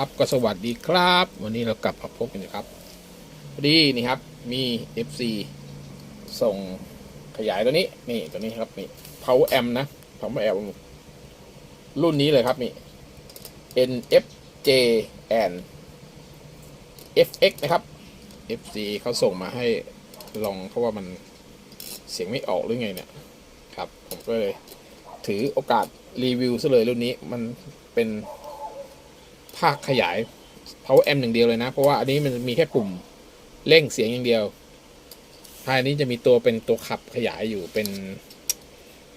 ครับก็สวัสดีครับ วันนี้เรากลับมาพบกันนะครับพอดีนี่ครับมี FC ส่งขยายตัวนี้นี่ตัวนี้ครับนี่ power amp นะ power amp รุ่นนี้เลยครับนี่ NFC and FX นะครับ FC เขาส่งมาให้ลองเพราะว่ามันเสียงไม่ออกหรือไงเนี่ยครับ ผมก็เลยถือโอกาสรีวิวซะเลยรุ่นนี้มันเป็น ภาคขยาย power amp อย่างเดียวเลยนะ เพราะว่าอันนี้มันมีแค่ปุ่มเร่งเสียงอย่างเดียว ภายนี้จะมีตัวเป็นตัวขับขยายอยู่เป็น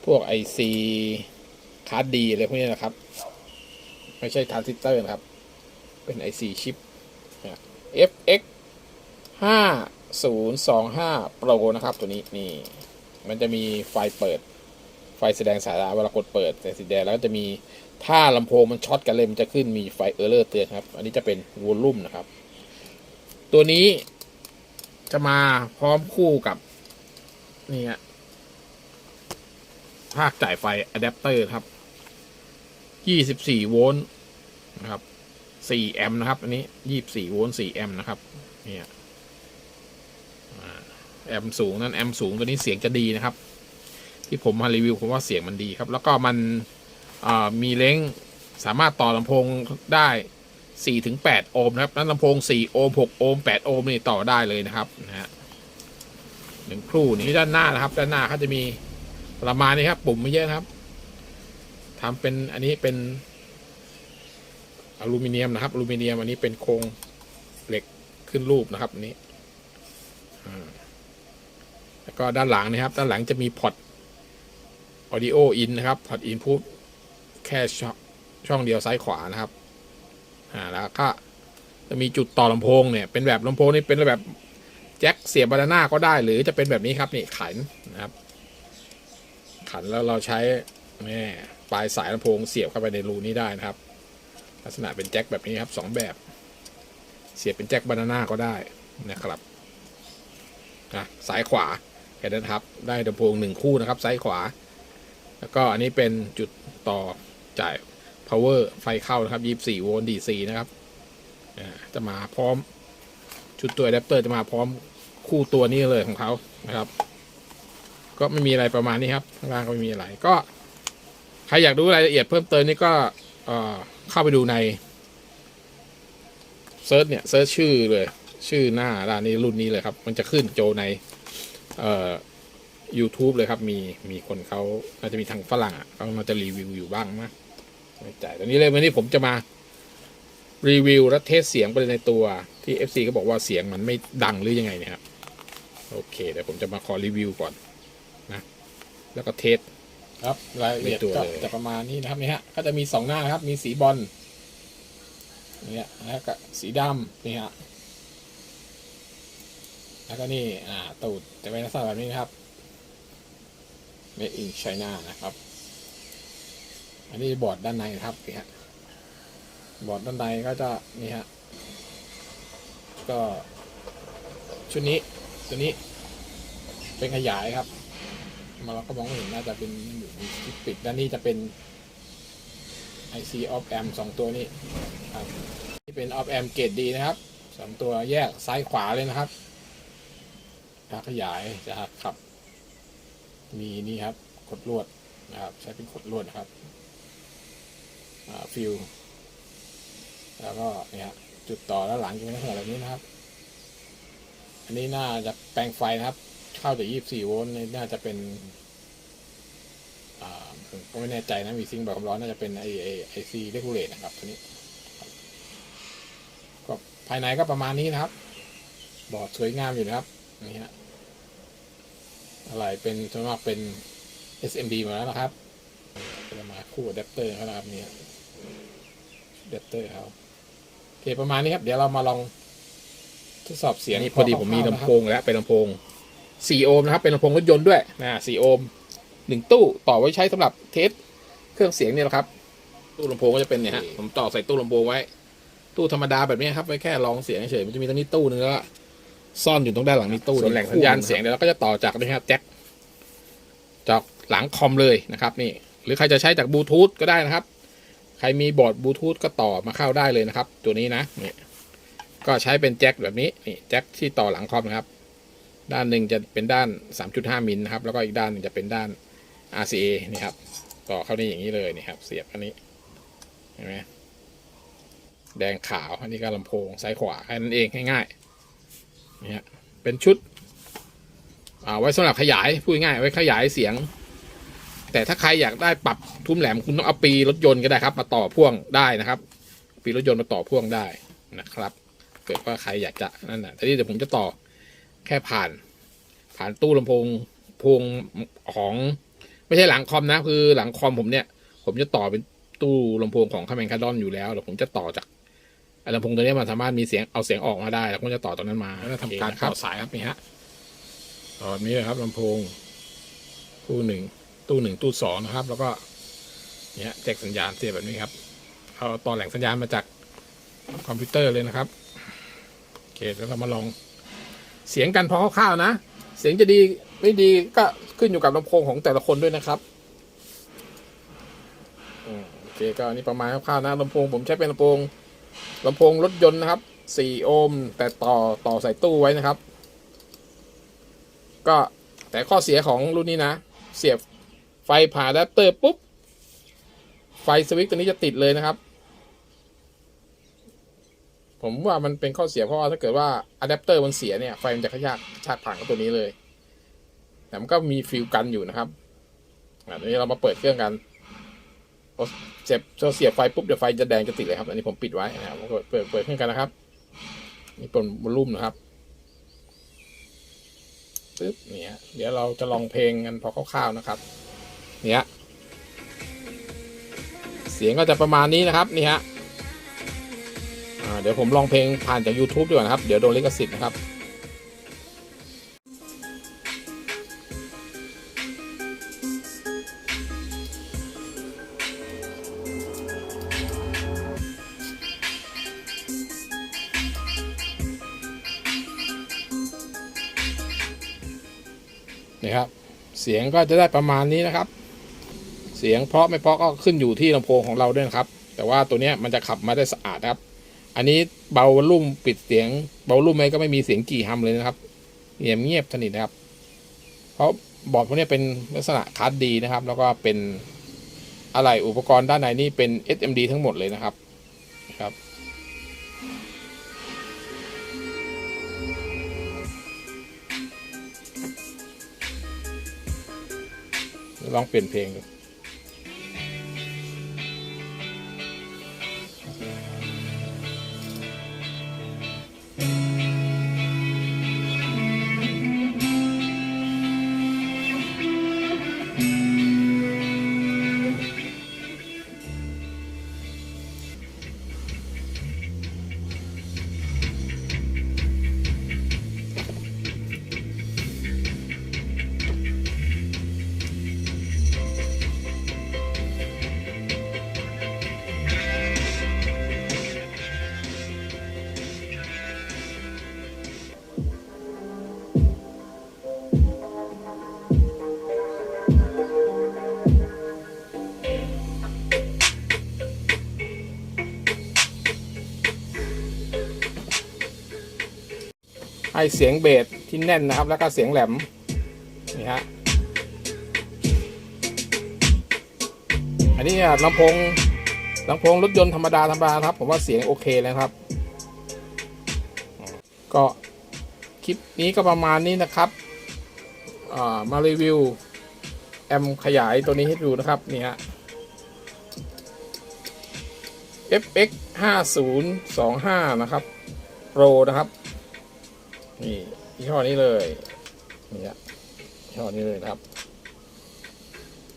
พวก IC คาร์ดดีอะไรพวกนี้นะครับ ไม่ใช่ทรานซิสเตอร์นะครับ เป็น IC ชิป FX 5025 Pro นะครับ ตัวนี้นี่ มันจะมีไฟเปิด ไฟแสดงสายตาเวลากดเปิดแต่สีแดงแล้วก็จะมีถ้าลำโพงมันช็อตกันเลยมันจะขึ้นมีไฟเออร์เลอร์เตือนครับ อันนี้จะเป็นวอลลุ่มนะครับ ตัวนี้จะมาพร้อมคู่กับนี่ฮะภาคจ่ายไฟอะแดปเตอร์ครับ 24 โวลต์นะครับ 4 แอมป์นะครับ อันนี้ 24 โวลต์ 4 แอมป์นะครับเนี่ยอ่าแอมป์สูงนั่นแอมป์สูงตัวนี้เสียงจะดีนะครับ ที่ผมมารีวิวผมว่าเสียงมันดีครับ แล้วก็มันมีเล้งสามารถต่อลำโพงได้4ถึง8โอห์มนะครับ นั้นลำโพง 4 โอห์ม 6 โอห์ม 8 โอห์มนี่ต่อได้เลยนะครับนะฮะหนึ่งครู่นี้ด้านหน้านะครับ ด้านหน้าเขาจะมีประมาณนี้ครับ ปุ่มไม่เยอะครับทำเป็นอันนี้เป็นอลูมิเนียมนะครับอลูมิเนียมอันนี้เป็นโครงเหล็กขึ้นรูปนะครับอันนี้แล้วก็ด้านหลังนะครับ ด้านหลังจะมีพอร์ต audio in นะครับพอร์ต input แค่ช่องช่องเดียวซ้ายขวานะครับอ่าแล้วก็จะมีจุดต่อลำโพงเนี่ยเป็นแบบลำโพงนี่เป็นแบบแจ็คเสียบบานาน่าก็ได้ หรือจะเป็นแบบนี้ครับนี่ขันนะครับ ขันแล้วเราใช้แม่ปลายสายลำโพงเสียบเข้าไปในรูนี้ได้นะครับ ลักษณะเป็นแจ็คแบบนี้ครับสองแบบ เสียบเป็นแจ็คบานาน่าก็ได้นะครับอะซ้ายขวาแค่นั้นครับ ได้ลำโพงหนึ่งคู่นะครับซ้ายขวา แล้วก็อันนี้เป็นจุดต่อจ่าย power ไฟเข้านะครับ 24 โวลต์ DC นะครับอ่าจะมาพร้อมชุดตัวอะแดปเตอร์จะมาพร้อมคู่ตัวนี้เลยของเขานะครับ ก็ไม่มีอะไรประมาณนี้ครับข้างล่างก็ไม่มีอะไรก็ ใครอยากรู้รายละเอียดเพิ่มเติมนี่ก็เอ่อเข้าไปดูในเซิร์ชเนี่ยเซิร์ชชื่อเลย ชื่อหน้าร้านนี้รุ่นนี้เลยครับ มันจะขึ้นโจใน เอ่อ YouTube เลยครับ มีมีคนเขาน่าจะมีทางฝรั่งอะเขามาจะรีวิวอยู่บ้างนะไม่ใจตอนนี้เลยวันนี้ผมจะมารีวิวและเทสเสียงไปในตัวที่ FC ก็บอกว่าเสียงมันไม่ดังหรือยังไงเนี่ยครับ โอเคเดี๋ยวผมจะมาขอรีวิวก่อนนะ แล้วก็เทสครับรายละเอียดในตัวก็เลยจะประมาณนี้นะครับนี่ฮะก็จะมีสองหน้านะครับ มีสีบอลเนี่ยแล้วก็สีดำนี่ฮะแล้วก็นี่อ่าตูดจะเป็นลักษณะแบบนี้นะครับ made in China นะครับ อันนี้บอร์ดด้านในครับนี่ฮะบอร์ดด้านในก็จะนี่ฮะก็ชุดนี้ตัวนี้เป็นขยายครับ มาเราก็มองไม่เห็นน่าจะเป็นอยู่ที่ปิดด้านนี้จะเป็น IC of amp สองตัวนี้ครับที่เป็น of amp เกรดดีนะครับสองตัวแยกซ้ายขวาเลยนะครับขยายจะขับ มีนี่ครับขดลวดนะครับ ใช้เป็นขดลวดครับฟิลแล้วก็เนี่ยจุดต่อแล้วหลังจะเป็นลักษณะแบบนี้นะครับ อันนี้น่าจะแปลงไฟนะครับ เข้าจาก24โวลต์นี่น่าจะเป็นอ่าผมก็ไม่แน่ใจนะมีซิงค์แบบความร้อนน่าจะเป็นไอไอไอซีเรกูเลตนะครับตัวนี้ก็ภายในก็ประมาณนี้นะครับ บอร์ดสวยงามอยู่นะครับนี่ฮะ อะไรเป็นส่วนมากเป็น SMD มาแล้วนะครับจะมาคู่อะแดปเตอร์เขานะครับเนี่ยอะแดปเตอร์เขาโอเคประมาณนี้ครับ เดี๋ยวเรามาลองทดสอบเสียงนี่พอดีผมมีลำโพงแล้วเป็นลำโพง 4 โอห์มนะครับ เป็นลำโพงรถยนต์ด้วยนะ4โอห์มหนึ่งตู้ต่อไว้ใช้สำหรับเทสเครื่องเสียงเนี่ยแหละครับ ตู้ลำโพงก็จะเป็นเนี่ยฮะผมต่อใส่ตู้ลำโพงไว้ ตู้ธรรมดาแบบนี้ครับไว้แค่ลองเสียงเฉยๆมันจะมีตรงนี้ตู้หนึงแล้วก็ ซ่อนอยู่ตรงด้านหลังนี้ตู้ส่วนแหล่งสัญญาณเสียงเดี๋ยวเราก็จะต่อจากนี่ครับแจ็คจากหลังคอมเลยนะครับนี่ หรือใครจะใช้จากบลูทูธก็ได้นะครับ ใครมีบอร์ดบลูทูธก็ต่อมาเข้าได้เลยนะครับ ตัวนี้นะนี่ก็ใช้เป็นแจ็คแบบนี้นี่แจ็คที่ต่อหลังคอมนะครับ ด้านหนึ่งจะเป็นด้าน 3.5มิลนะครับ แล้วก็อีกด้านหนึงจะเป็นด้าน RCA นี่ครับ ต่อเข้านี่อย่างนี้เลยนี่ครับ เสียบอันนี้เห็นไหมแดงขาวอันนี้ก็ลำโพงซ้ายขวาแค่นั้นเองง่ายๆ นี่ฮะเป็นชุดอ่าไว้สำหรับขยายพูดง่ายไว้ขยายเสียง แต่ถ้าใครอยากได้ปรับทุ้มแหลมคุณต้องเอาปีรถยนต์ก็ได้ครับ มาต่อพ่วงได้นะครับ ปีรถยนต์มาต่อพ่วงได้นะครับเกิดว่าใครอยากจะนั่นนะแต่นี่เดี๋ยวผมจะต่อแค่ผ่าน ผ่านตู้ลำโพงพวงของไม่ใช่หลังคอมนะคือหลังคอมผมเนี่ย ผมจะต่อเป็นตู้ลำโพงของคาเมนคาดอนอยู่แล้วแล้วผมจะต่อจาก ลำโพงตัวนี้มันสามารถมีเสียงเอาเสียงออกมาได้ แล้วผมจะต่อตรงนั้นมาแล้วทำการเข้าสายครับนี่ฮะต่อแบบนี้เลยครับลำโพงตู้หนึ่งตู้หนึ่งตู้สองนะครับ แล้วก็เนี่ยแจ็คสัญญาณเสียบแบบนี้ครับเอาต่อแหล่งสัญญาณมาจากคอมพิวเตอร์เลยนะครับโอเคแล้วเรามาลองเสียงกันพอคร่าวๆนะ เสียงจะดีไม่ดีก็ขึ้นอยู่กับลำโพงของแต่ละคนด้วยนะครับอืมโอเคก็อันนี่ประมาณคร่าวๆนะลำโพงผมใช้เป็นลำโพง ลำโพงรถยนต์นะครับ 4 โอห์มแต่ต่อต่อใส่ตู้ไว้นะครับ ก็แต่ข้อเสียของรุ่นนี้นะ เสียบไฟผ่าอะแดปเตอร์ปุ๊บ ไฟสวิตช์ตัวนี้จะติดเลยนะครับ ผมว่ามันเป็นข้อเสียเพราะว่าถ้าเกิดว่าอะแดปเตอร์มันเสียเนี่ย ไฟมันจะขยากชาติผ่านกับตัวนี้เลยแต่มันก็มีฟิลกันอยู่นะครับอะทีนี้เรามาเปิดเครื่องกัน เสียบพอเสียบไฟปุ๊บเดี๋ยวไฟจะแดงจะติดเลยครับอันนี้ผมปิดไว้นะครับเปิดเปิดเครื่องกันนะครับ นี่เป็นวอลลุ่มนะครับปึ๊บเนี่ยเดี๋ยวเราจะลองเพลงกันพอคร่าวๆนะครับ เนี่ยเสียงก็จะประมาณนี้นะครับนี่ฮะเดี๋ยวผมลองเพลงผ่านจาก YouTube ดีกว่านะครับ เดี๋ยวโดนลิขสิทธิ์นะครับ นี่ครับ เสียงก็จะได้ประมาณนี้นะครับ เสียงเพราะไม่เพราะก็ขึ้นอยู่ที่ลำโพงของเราด้วยนะครับ แต่ว่าตัวเนี้ยมันจะขับมาได้สะอาดครับ อันนี้เบาลุ่มปิดเสียง เบาลุ่มไหมก็ไม่มีเสียงกี่ฮัมเลยนะครับเงียบเงียบสนิทนะครับ เพราะบอร์ดพวกนี้เป็นลักษณะคาร์ดดีนะครับ แล้วก็เป็นอะไรอุปกรณ์ด้านในนี่เป็น SMD ทั้งหมดเลยนะครับครับ ลองเปลี่ยนเพลงดู ให้เสียงเบสที่แน่นนะครับ แล้วก็เสียงแหลมนี่ฮะอันนี้ลำโพงลำโพงรถยนต์ธรรมดาธรรมดาครับ ผมว่าเสียงโอเคแล้วครับ ก็คลิปนี้ก็ประมาณนี้นะครับมารีวิว แอมขยายตัวนี้ให้ดูนะครับนี่ฮะ FX 5025นะครับ Pro นะครับ นี่ยี่ห้อนี้เลยนี่ฮะยี่ห้อนี้เลยครับ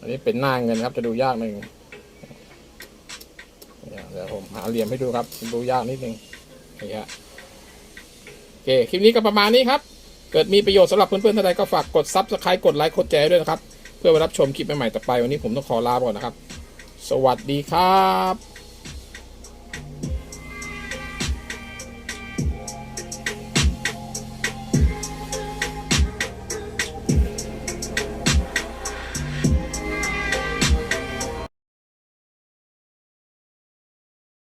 อันนี้เป็นหน้าเงินครับ จะดูยากหนึ่งเดี๋ยวผมหาเหลี่ยมให้ดูครับ ดูยากนิดนึงนี่ฮะโอเคคลิปนี้ก็ประมาณนี้ครับ เกิดมีประโยชน์สำหรับเพื่อนๆท่านใดก็ฝากกดซับสไครต์กดไลค์กดแชร์ด้วยนะครับ เพื่อไปรับชมคลิปใหม่ๆต่อไปวันนี้ผมต้องขอลาไปก่อนนะครับ สวัสดีครับ